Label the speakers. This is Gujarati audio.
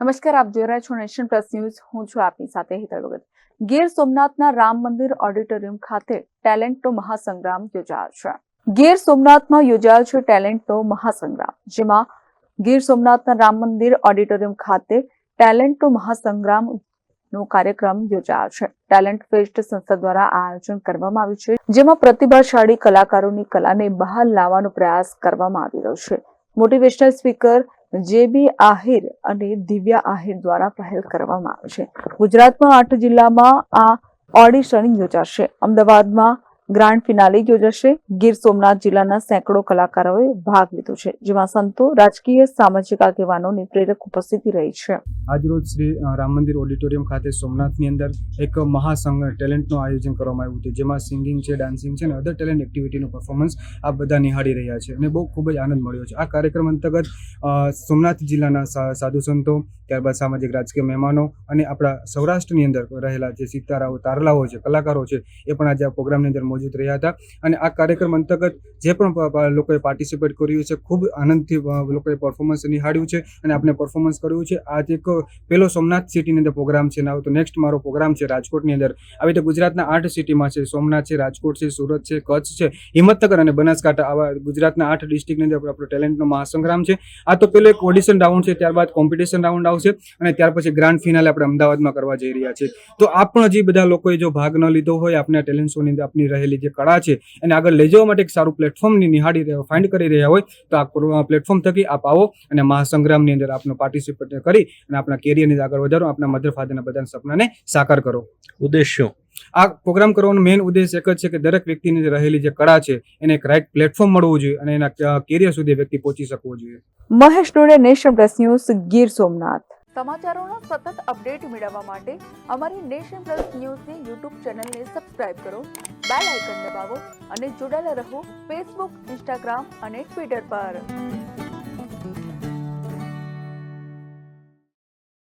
Speaker 1: નમસ્કાર, આપ જોઈ રહ્યા છો નેશન પ્લસ ન્યૂઝ. હું છું આપની સાથે હેતલ ભગત. ગીર સોમનાથના રામ મંદિર ઓડિટોરિયમ ખાતે ટેલેન્ટનો મહાસંગ્રામ યોજાયો છે. ગીર સોમનાથમાં યોજાયો છે ટેલેન્ટનો મહાસંગ્રામ, જેમાં ગીર સોમનાથના રામ મંદિર ઓડિટોરિયમ ખાતે ટેલેન્ટનો મહાસંગ્રામ નો કાર્યક્રમ યોજાયો છે. ટેલેન્ટ ફેસ્ટ સંસ્થા દ્વારા આ આયોજન કરવામાં આવ્યું છે, જેમાં પ્રતિભાશાળી કલાકારોની કલાને બહાર લાવવાનો પ્રયાસ કરવામાં આવી રહ્યો છે. મોટિવેશનલ સ્પીકર જેબી આહિર અને દિવ્યા આહિર દ્વારા પહેલ કરવામાં આવે છે. ગુજરાતમાં આઠ જિલ્લામાં આ ઓડિશન યોજાશે. અમદાવાદમાં ગ્રાન્ડ ફિનાલે યોજાશે. ગીર સોમનાથ જિલ્લાના સેંકડો કલાકારોએ ભાગ લીધો છે. જેમાં સંતો, રાજકીય, સામાજિક આગેવાનોની પ્રેરક ઉપસ્થિતિ રહી છે.
Speaker 2: આજરોજ શ્રી રામ મંદિર ઓડિટોરિયમ ખાતે સોમનાથની અંદર એક મહાસંગ ટેલેન્ટનું આયોજન કરવામાં આવ્યું હતું. જેમાં સિંગિંગ છે ડાન્સિંગ છે અને અધર ટેલેન્ટ એક્ટિવિટીનું પરફોર્મન્સ આ બધા નિહાળી રહ્યા છે. અને બહુ ખૂબ જ આનંદ મળ્યો છે. આ કાર્યક્રમ અંતર્ગત સોમનાથ જિલ્લાના સાધુ સંતો, ત્યારબાદ સામાજિક રાજકીય મહેમાનો અને આપણા સૌરાષ્ટ્રની અંદર રહેલા જે સિતારાઓ, તારલાઓ છે, કલાકારો છે, એ પણ આજે આ પ્રોગ્રામની અંદર મોજૂદ રહ્યા હતા. અને આ કાર્યક્રમ અંતર્ગત જે પણ લોકોએ પાર્ટિસિપેટ કર્યું છે, ખૂબ આનંદથી લોકોએ પરફોર્મન્સ નિહાળ્યું છે અને આપણે પરફોર્મન્સ કર્યું છે. આજે એક પેલો સોમનાથ સિટીની અંદર પ્રોગ્રામ છે ના તો નેક્સ્ટ મારો પ્રોગ્રામ છે રાજકોટની અંદર. આવી રીતે ગુજરાતના આઠ સિટીમાં છે, સોમનાથ છે, રાજકોટ છે, સુરત છે, કચ્છ છે, હિંમતનગર અને બનાસકાંઠા આવા ગુજરાતના આઠ ડિસ્ટ્રિક્ટની અંદર આપણો ટેલેન્ટનો મહાસંગ્રામ છે. આ તો પેલો એક ઓડિશન રાઉન્ડ છે, ત્યારબાદ કોમ્પિટિશન રાઉન્ડ આવશે અને ત્યાર પછી ગ્રાન્ડ ફિનાલે આપણે અમદાવાદમાં કરવા જઈ રહ્યા છીએ. તો આપ પણ હજી બધા લોકોએ જો ભાગ ન લીધો હોય, આપના ટેલેન્ટ શોની અંદર આપની રહેલી જે કળા છે, એને આગળ લઈ જવા માટે એક સારું પ્લેટફોર્મની નિહાળી રહ્યા ફાઇન્ડ કરી રહ્યા હોય, તો આ પ્લેટફોર્મ થકી આપ આવો અને મહાસંગ્રામની અંદર આપનો પાર્ટિસિપેટ કરી અને આપણા કેરિયરની આગળ વધારો આપણા મધર ફાધરના બધાના સપનાને સાકાર કરો.
Speaker 3: ઉદ્દેશ્યો.
Speaker 2: આ પ્રોગ્રામ કરવાનો મેઇન ઉદ્દેશ એક જ છે કે દરેક વ્યક્તિની જે રહેલી જે કળા છે એને એક રાઇટ પ્લેટફોર્મ મળવું જોઈએ અને એના કેરિયર સુધી વ્યક્તિ પહોંચી શકવો જોઈએ.
Speaker 1: Mahesh Dode nation plus news Gir Somnath. સમાચારોના સતત અપડેટ મેળવવા માટે અમારી નેશન પ્લસ ન્યૂઝની યુટ્યુબ ચેનલને સબસ્ક્રાઇબ કરો બેલ આઇકન દબાવો અને જોડાયેલા રહો ફેસબુક ઇન્સ્ટાગ્રામ અને ટ્વિટર પર.